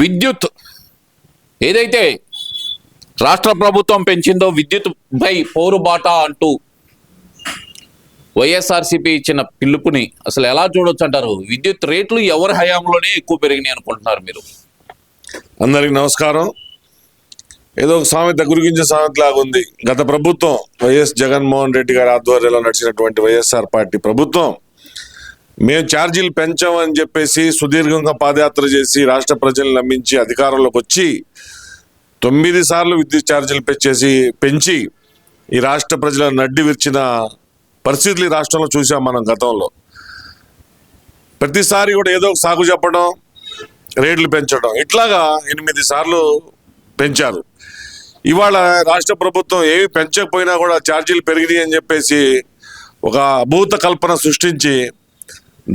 విద్యుత్ ఏదైతే రాష్ట్ర ప్రభుత్వం పెంచిందో విద్యుత్ పై పోరుబాట అంటూ వైఎస్ఆర్సీపీ ఇచ్చిన పిలుపుని అసలు ఎలా చూడొచ్చు అంటారు? విద్యుత్ రేట్లు ఎవరి హయాంలోనే ఎక్కువ పెరిగినాయి అనుకుంటున్నారు మీరు? అందరికి నమస్కారం. ఏదో ఒక సామెత గురిగించే సామెత లాగా ఉంది. గత ప్రభుత్వం వైఎస్ జగన్మోహన్ రెడ్డి గారి ఆధ్వర్యంలో నడిచినటువంటి వైఎస్ఆర్ పార్టీ ప్రభుత్వం మేము ఛార్జీలు పెంచామని చెప్పేసి సుదీర్ఘంగా పాదయాత్ర చేసి రాష్ట్ర ప్రజల్ని నమ్మించి అధికారంలోకి వచ్చి తొమ్మిది సార్లు విద్యుత్ ఛార్జీలు పెంచేసి పెంచి ఈ రాష్ట్ర ప్రజలను నడ్డి విరిచిన పరిస్థితులు ఈ రాష్ట్రంలో చూసాం మనం గతంలో. ప్రతిసారి కూడా ఏదో ఒక సాగు చెప్పడం రేట్లు పెంచడం ఇట్లాగా ఎనిమిది సార్లు పెంచారు. ఇవాళ రాష్ట్ర ప్రభుత్వం ఏమి పెంచకపోయినా కూడా ఛార్జీలు పెరిగినాయి అని చెప్పేసి ఒక అభూత కల్పన సృష్టించి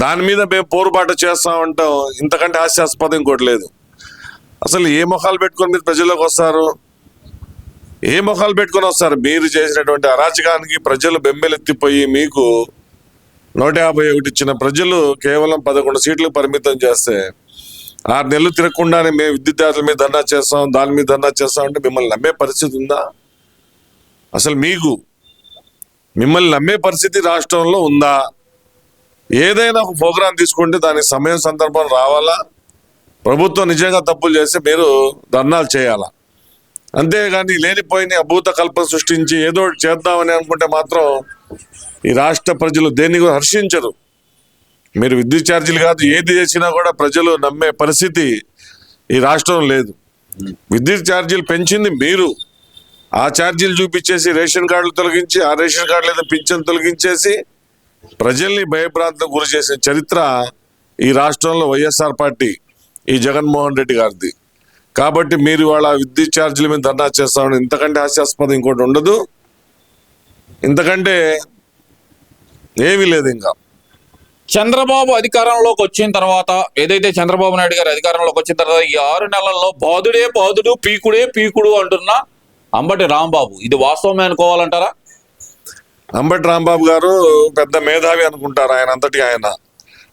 దాని మీద మేము పోరుబాటు చేస్తామంటాం ఇంతకంటే హాస్యాస్పదం ఇంకోటి లేదు. అసలు ఏ మొఖాలు పెట్టుకొని మీరు ప్రజల్లోకి వస్తారు? ఏ మొఖాలు పెట్టుకొని వస్తారు? మీరు చేసినటువంటి అరాచకానికి ప్రజలు బెంబెలెత్తిపోయి మీకు నూట యాభై ఒకటి ఇచ్చిన ప్రజలు కేవలం పదకొండు సీట్లు పరిమితం చేస్తే ఆరు నెలలు తిరగకుండానే మేము విద్యుత్ మీద ధర్నా చేస్తాం దాని మీద ధర్నా చేస్తాం అంటే మిమ్మల్ని నమ్మే పరిస్థితి ఉందా? అసలు మీకు మిమ్మల్ని నమ్మే పరిస్థితి రాష్ట్రంలో ఉందా? ఏదైనా ఒక ప్రోగ్రాం తీసుకుంటే దానికి సమయం సందర్భం రావాలా? ప్రభుత్వం నిజంగా తప్పులు చేస్తే మీరు ధర్నాలు చేయాలా? అంతేగాని లేనిపోయిన అభూత కల్పన సృష్టించి ఏదో ఒకటి చేద్దామని అనుకుంటే మాత్రం ఈ రాష్ట్ర ప్రజలు దేన్ని కూడా హర్షించరు. మీరు విద్యుత్ ఛార్జీలు కాదు ఏది చేసినా కూడా ప్రజలు నమ్మే పరిస్థితి ఈ రాష్ట్రం లేదు. విద్యుత్ ఛార్జీలు పెంచింది మీరు. ఆ ఛార్జీలు చూపించేసి రేషన్ కార్డులు తొలగించి ఆ రేషన్ కార్డు లేదా పింఛన్ తొలగించేసి ప్రజల్ని భయభ్రాంతం గురి చేసిన చరిత్ర ఈ రాష్ట్రంలో వైఎస్ఆర్ పార్టీ ఈ జగన్మోహన్ రెడ్డి గారిది. కాబట్టి మీరు వాళ్ళ విద్యుత్ ఛార్జీల మీద ధర్నా చేస్తామని ఇంతకంటే హాస్యాస్పదం ఇంకోటి ఉండదు. ఇంతకంటే ఏమీ లేదు ఇంకా. చంద్రబాబు అధికారంలోకి వచ్చిన తర్వాత ఏదైతే చంద్రబాబు నాయుడు గారు అధికారంలోకి వచ్చిన తర్వాత ఈ ఆరు నెలల్లో బాధుడే బాధుడు పీకుడే పీకుడు అంటున్న అంబటి రాంబాబు. ఇది వాస్తవమే అనుకోవాలంటారా? అంబటి రాంబాబు గారు పెద్ద మేధావి అనుకుంటారు ఆయన అంతటి ఆయన.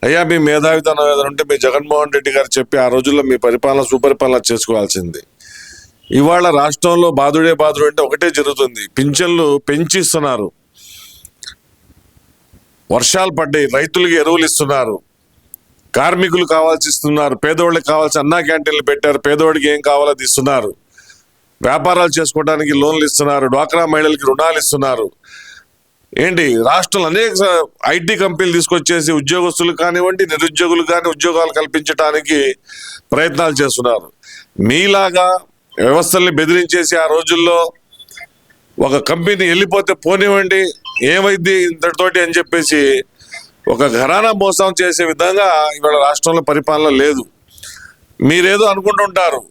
అయ్యా మీ మేధావితనం ఏదైనా ఉంటే మీ జగన్మోహన్ రెడ్డి గారు చెప్పి ఆ రోజుల్లో మీ పరిపాలన సుపరిపాలన చేసుకోవాల్సింది. ఇవాళ రాష్ట్రంలో బాధుడే బాధుడు అంటే ఒకటే జరుగుతుంది. పింఛన్లు పెంచిస్తున్నారు. వర్షాలు పడ్డాయి రైతులకి ఎరువులు ఇస్తున్నారు. కార్మికులు కావాల్సి ఇస్తున్నారు పేదవాళ్ళకి కావాల్సి అన్నా క్యాంటీన్లు పెట్టారు పేదవాడికి ఏం కావాలో అది ఇస్తున్నారు. వ్యాపారాలు చేసుకోవడానికి లోన్లు ఇస్తున్నారు డ్వాక్రా మహిళలకి రుణాలు ఇస్తున్నారు. ఏంటి రాష్ట్రంలో అనేక స- ఐటీ కంపెనీలు తీసుకొచ్చేసి ఉద్యోగస్తులు కానివ్వండి నిరుద్యోగులు కానీ ఉద్యోగాలు కల్పించడానికి ప్రయత్నాలు చేస్తున్నారు. మీలాగా వ్యవస్థల్ని బెదిరించేసి ఆ రోజుల్లో ఒక కంపెనీ వెళ్ళిపోతే పోనివ్వండి ఏమైంది ఇంతటితోటి అని చెప్పేసి ఒక ఘరానా మోసం చేసే విధంగా ఇవాళ రాష్ట్రంలో పరిపాలన లేదు. మీరేదో అనుకుంటుంటారు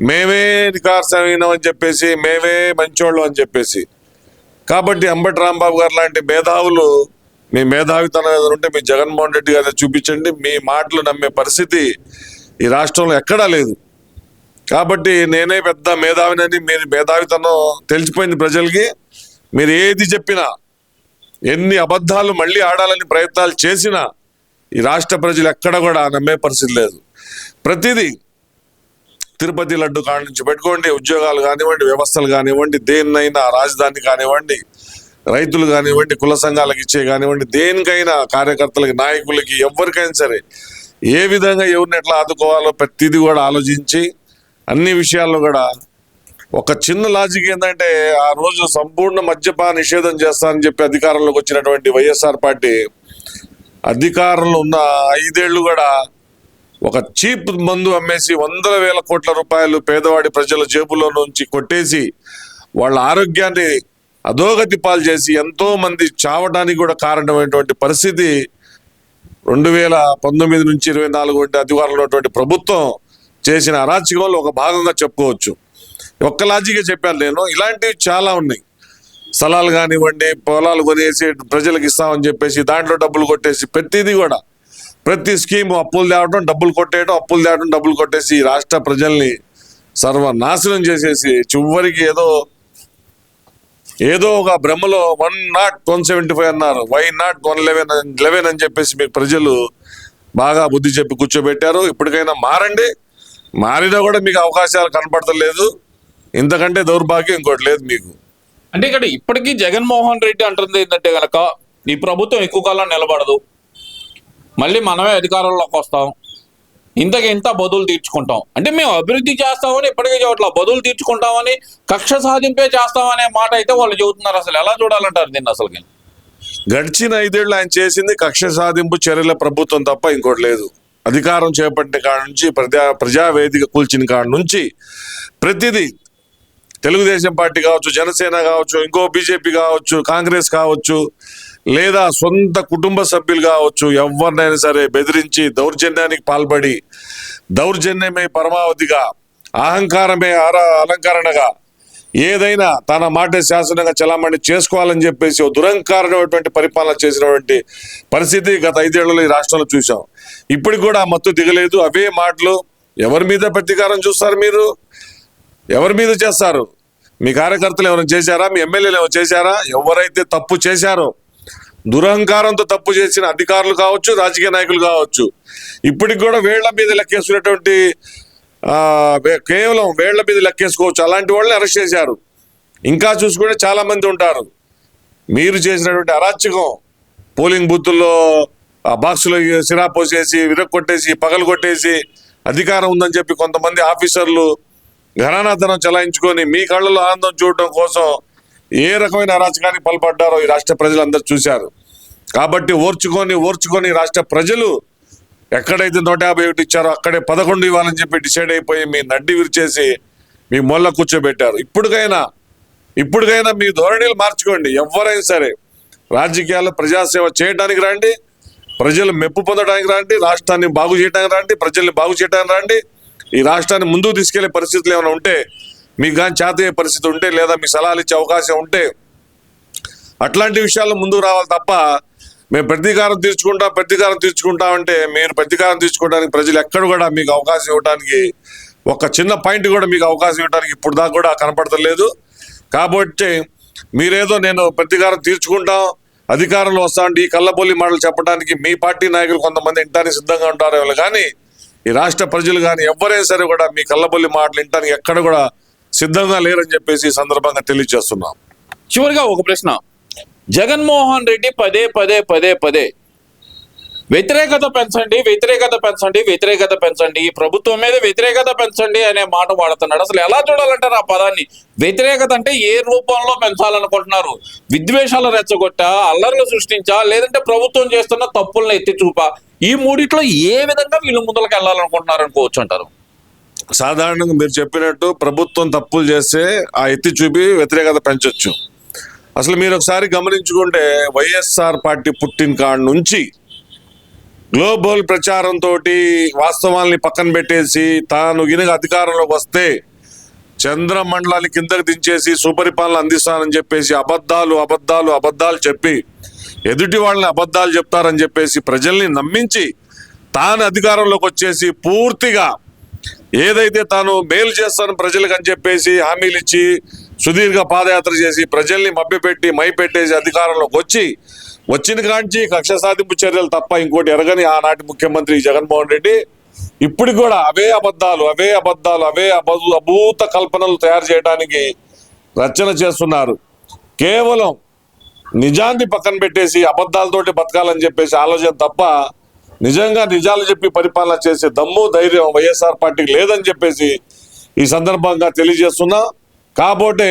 మేమే నికార్సమైనాం అని చెప్పేసి మేమే మంచోళ్ళు అని చెప్పేసి. కాబట్టి అంబటి రాంబాబు గారు లాంటి మేధావులు మీ మేధావితనం ఏదైనా ఉంటే మీ జగన్మోహన్ రెడ్డి గారిని చూపించండి. మీ మాటలు నమ్మే పరిస్థితి ఈ రాష్ట్రంలో ఎక్కడా లేదు. కాబట్టి నేనే పెద్ద మేధావినని మీరు మేధావితనం తెలిసిపోయింది ప్రజలకి. మీరు ఏది చెప్పినా ఎన్ని అబద్ధాలు మళ్ళీ ఆడాలని ప్రయత్నాలు చేసినా ఈ రాష్ట్ర ప్రజలు ఎక్కడ కూడా నమ్మే పరిస్థితి లేదు. ప్రతిదీ తిరుపతి లడ్డు కాడ నుంచి పెట్టుకోండి ఉద్యోగాలు కానివ్వండి వ్యవస్థలు కానివ్వండి దేన్నైనా రాజధాని కానివ్వండి రైతులు కానివ్వండి కుల సంఘాలకు ఇచ్చే కానివ్వండి దేనికైనా కార్యకర్తలకి నాయకులకి ఎవరికైనా సరే ఏ విధంగా ఎవరిని ఎట్లా ఆదుకోవాలో ప్రతిదీ కూడా ఆలోచించి అన్ని విషయాల్లో కూడా ఒక చిన్న లాజిక్ ఏంటంటే ఆ రోజు సంపూర్ణ మద్యపాన నిషేధం చేస్తానని చెప్పి అధికారంలోకి వచ్చినటువంటి వైఎస్ఆర్ పార్టీ అధికారంలో ఉన్న ఐదేళ్ళు కూడా ఒక చీప్ మందు అమ్మేసి వందల వేల కోట్ల రూపాయలు పేదవాడి ప్రజల జేబులో నుంచి కొట్టేసి వాళ్ళ ఆరోగ్యాన్ని అధోగతి పాలు చేసి ఎంతో మంది చావడానికి కూడా కారణమైనటువంటి పరిస్థితి రెండు వేల పంతొమ్మిది నుంచి ఇరవై నాలుగు వంటి అధికారంలో ఉన్నటువంటి ప్రభుత్వం చేసిన అరాచకంలో ఒక భాగంగా చెప్పుకోవచ్చు. ఒక్క లాజికే చెప్పాను నేను. ఇలాంటివి చాలా ఉన్నాయి. స్థలాలు కానివ్వండి పొలాలు కొనేసి ప్రజలకు ఇస్తామని చెప్పేసి దాంట్లో డబ్బులు కొట్టేసి ప్రతిదీ కూడా ప్రతి స్కీము అప్పులు తేవడం డబ్బులు కొట్టేయడం అప్పులు తేవడం డబ్బులు కొట్టేసి రాష్ట్ర ప్రజల్ని సర్వనాశనం చేసేసి చివరికి ఏదో ఏదో ఒక భ్రమలో one nought one seventy five అన్నారు. Why not one eleven eleven అని చెప్పేసి మీకు ప్రజలు బాగా బుద్ధి చెప్పి కూర్చోబెట్టారు. ఇప్పటికైనా మారండి. మారినా కూడా మీకు అవకాశాలు కనపడతలేదు. ఇంతకంటే దౌర్భాగ్యం ఇంకోటి లేదు మీకు. అంటే ఇక్కడ ఇప్పటికీ జగన్మోహన్ రెడ్డి అంటుంది ఏంటంటే గనక ఈ ప్రభుత్వం ఎక్కువ కాలం నిలబడదు. మళ్ళీ మనమే అధికారంలోకి వస్తాం. ఇంతకి ఇంత బదులు తీర్చుకుంటాం. అంటే మేము అభివృద్ధి చేస్తామని ఇప్పటికే చోట్ల బదులు తీర్చుకుంటామని కక్ష సాధింపే చేస్తామనే మాట అయితే వాళ్ళు చెబుతున్నారు అసలు. ఎలా చూడాలంటారు దీన్ని అసలు గడిచిన ఐదేళ్ళు ఆయన చేసింది కక్ష సాధింపు చర్యల ప్రభుత్వం తప్ప ఇంకోటి లేదు. అధికారం చేపట్టిన కాడ నుంచి ప్రజా ప్రజావేదిక కూల్చిన కాడ నుంచి ప్రతిదీ తెలుగుదేశం పార్టీ కావచ్చు జనసేన కావచ్చు ఇంకో బీజేపీ కావచ్చు కాంగ్రెస్ కావచ్చు లేదా సొంత కుటుంబ సభ్యులు కావచ్చు ఎవరినైనా సరే బెదిరించి దౌర్జన్యానికి పాల్పడి దౌర్జన్యమే పరమావధిగా అహంకారమే ఆర అలంకరణగా ఏదైనా తన మాట శాసనంగా చలామణి చేసుకోవాలని చెప్పేసి ఓ దురంకారమైనటువంటి పరిపాలన చేసినటువంటి పరిస్థితి గత ఐదేళ్ళలో ఈ రాష్ట్రంలో చూసాం ఇప్పటికి కూడా మత్తు దిగలేదు. అవే మాటలు. ఎవరి మీద ప్రతీకారం చూస్తారు మీరు? ఎవరి మీద చేస్తారు? మీ కార్యకర్తలు ఎవరైనా చేశారా? మీ ఎమ్మెల్యేలు ఏమైనా చేశారా? ఎవరైతే తప్పు చేశారో దురహంకారంతో తప్పు చేసిన అధికారులు కావచ్చు రాజకీయ నాయకులు కావచ్చు. ఇప్పటికి కూడా వేళ్ళ మీద లెక్కేసుకునేటువంటి కేవలం వేళ్ళ మీద లెక్కేసుకోవచ్చు. అలాంటి వాళ్ళని అరెస్ట్ చేశారు. ఇంకా చూసుకుంటే చాలా మంది ఉంటారు. మీరు చేసినటువంటి అరాచకం పోలింగ్ బూత్ల్లో ఆ బాక్సులో సిరా పోసేసి విరక్కొట్టేసి పగలు కొట్టేసి అధికారం ఉందని చెప్పి కొంతమంది ఆఫీసర్లు ఘనానాధనం చలాయించుకొని మీ కళ్ళలో ఆనందం చూడటం కోసం ఏ రకమైన అరాచకానికి పాల్పడ్డారో ఈ రాష్ట్ర ప్రజలందరూ చూశారు. కాబట్టి ఓర్చుకొని ఓర్చుకొని రాష్ట్ర ప్రజలు ఎక్కడైతే నూట యాభై ఒకటి ఇచ్చారో అక్కడే పదకొండు ఇవ్వాలని చెప్పి డిసైడ్ అయిపోయి మీ నడ్డి విరిచేసి మీ మొల్ల కూర్చోబెట్టారు. ఇప్పటికైనా ఇప్పటికైనా మీ ధోరణిలు మార్చుకోండి. ఎవరైనా సరే రాజకీయాల్లో ప్రజాసేవ చేయడానికి రండి ప్రజలు మెప్పు పొందడానికి రండి రాష్ట్రాన్ని బాగు చేయడానికి రండి ప్రజల్ని బాగు చేయడానికి రండి. ఈ రాష్ట్రాన్ని ముందుకు తీసుకెళ్ళే పరిస్థితులు ఏమైనా ఉంటే మీకు కానీ చేతయ్యే పరిస్థితి ఉంటే లేదా మీ సలహాలు ఇచ్చే అవకాశం ఉంటే అట్లాంటి విషయాల్లో ముందుకు రావాలి తప్ప మేము ప్రతీకారం తీర్చుకుంటాం ప్రతీకారం తీర్చుకుంటామంటే మీరు ప్రతీకారం తీర్చుకోవడానికి ప్రజలు ఎక్కడ కూడా మీకు అవకాశం ఇవ్వడానికి ఒక చిన్న పాయింట్ కూడా మీకు అవకాశం ఇవ్వడానికి ఇప్పుడు దాకా కూడా కనపడతలేదు కాబట్టి మీరేదో నేను ప్రతీకారం తీర్చుకుంటాం అధికారంలో వస్తామంటే ఈ కళ్ళబొల్లి మాటలు చెప్పడానికి మీ పార్టీ నాయకులు కొంతమంది వినడానికి సిద్ధంగా ఉంటారు వాళ్ళు కానీ ఈ రాష్ట్ర ప్రజలు కానీ ఎవరైనా సరే కూడా మీ కళ్ళబొల్లి మాటలు వినడానికి ఎక్కడ కూడా సిద్ధంగా లేరని చెప్పేసి ఈ సందర్భంగా తెలియజేస్తున్నాం. చివరిగా ఒక ప్రశ్న. జగన్మోహన్ రెడ్డి పదే పదే పదే పదే. వ్యతిరేకత పెంచండి వ్యతిరేకత పెంచండి వ్యతిరేకత పెంచండి. ఈ ప్రభుత్వం మీద వ్యతిరేకత పెంచండి అనే మాట వాడుతున్నాడు. అసలు ఎలా చూడాలంటారు ఆ పదాన్ని? వ్యతిరేకత అంటే ఏ రూపంలో పెంచాలనుకుంటున్నారు? విద్వేషాలు రెచ్చగొట్టా అల్లర్లు సృష్టించా లేదంటే ప్రభుత్వం చేస్తున్న తప్పులను ఎత్తి చూపా ఈ మూడిట్లో ఏ విధంగా వీళ్ళు ముందులకు వెళ్ళాలనుకుంటున్నారు అనుకోవచ్చు అంటారు? సాధారణంగా మీరు చెప్పినట్టు ప్రభుత్వం తప్పులు చేస్తే ఆ ఎత్తి చూపి వ్యతిరేకత పెంచొచ్చు. అసలు మీరు ఒకసారి గమనించుకుంటే వైఎస్ఆర్ పార్టీ పుట్టిన కాడ నుంచి గ్లోబల్ ప్రచారంతో వాస్తవాల్ని పక్కన పెట్టేసి తాను గినక అధికారంలోకి వస్తే చంద్రమండలాన్ని కిందకి దించేసి సుపరిపాలన అందిస్తానని చెప్పేసి అబద్ధాలు అబద్ధాలు అబద్ధాలు చెప్పి ఎదుటి వాళ్ళని అబద్ధాలు చెప్తారని చెప్పేసి ప్రజల్ని నమ్మించి తాను అధికారంలోకి వచ్చేసి పూర్తిగా ఏదైతే తాను మేలు చేస్తాను ప్రజలకు అని చెప్పేసి హామీలు ఇచ్చి సుదీర్ఘ పాదయాత్ర చేసి ప్రజల్ని మభ్యపెట్టి మైపెట్టేసి అధికారంలోకి వచ్చి వచ్చిన కాంచి కక్ష సాధింపు చర్యలు తప్ప ఇంకోటి ఎరగని ఆనాటి ముఖ్యమంత్రి జగన్మోహన్ రెడ్డి ఇప్పుడు కూడా అవే అబద్ధాలు అవే అబద్ధాలు అవే అబద్ధ అభూత కల్పనలు తయారు చేయడానికి రచన చేస్తున్నారు. కేవలం నిజాన్ని పక్కన పెట్టేసి అబద్ధాలతోటి బతకాలని చెప్పేసి ఆలోచన తప్ప నిజంగా నిజాలు చెప్పి పరిపాలన చేసే దమ్ము ధైర్యం వైఎస్ఆర్ పార్టీకి లేదని చెప్పేసి ఈ సందర్భంగా తెలియజేస్తున్నా. కాబోటే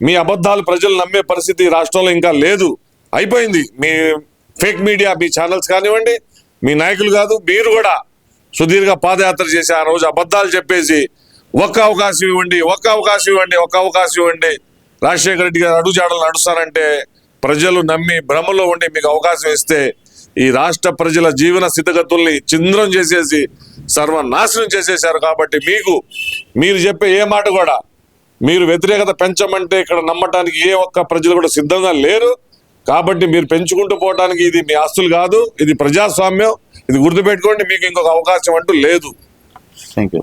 మీ అబద్ధాలు ప్రజలు నమ్మే పరిస్థితి రాష్ట్రంలో ఇంకా లేదు. అయిపోయింది. మీ ఫేక్ మీడియా మీ ఛానల్స్ కానివ్వండి మీ నాయకులు కాదు మీరు కూడా సుదీర్ఘ పాదయాత్ర చేసి ఆ రోజు అబద్ధాలు చెప్పేసి ఒక్క అవకాశం ఇవ్వండి ఒక్క అవకాశం ఇవ్వండి ఒక్క అవకాశం ఇవ్వండి. రాజశేఖర రెడ్డి గారు అడుగుజాడలు నడుస్తారంటే ప్రజలు నమ్మి భ్రమలో ఉండి మీకు అవకాశం ఇస్తే ఈ రాష్ట్ర ప్రజల జీవన స్థితిగతుల్ని చింద్రం చేసేసి సర్వనాశనం చేసేశారు కాబట్టి మీకు మీరు చెప్పే ఏ మాట కూడా మీరు వ్యతిరేకత పెంచమంటే ఇక్కడ నమ్మటానికి ఏ ఒక్క ప్రజలు కూడా సిద్ధంగా లేరు. కాబట్టి మీరు పెంచుకుంటూ పోవడానికి ఇది మీ ఆస్తులు కాదు ఇది ప్రజాస్వామ్యం. ఇది గుర్తుపెట్టుకోండి మీకు ఇంకొక అవకాశం అంటూ లేదు. Thank you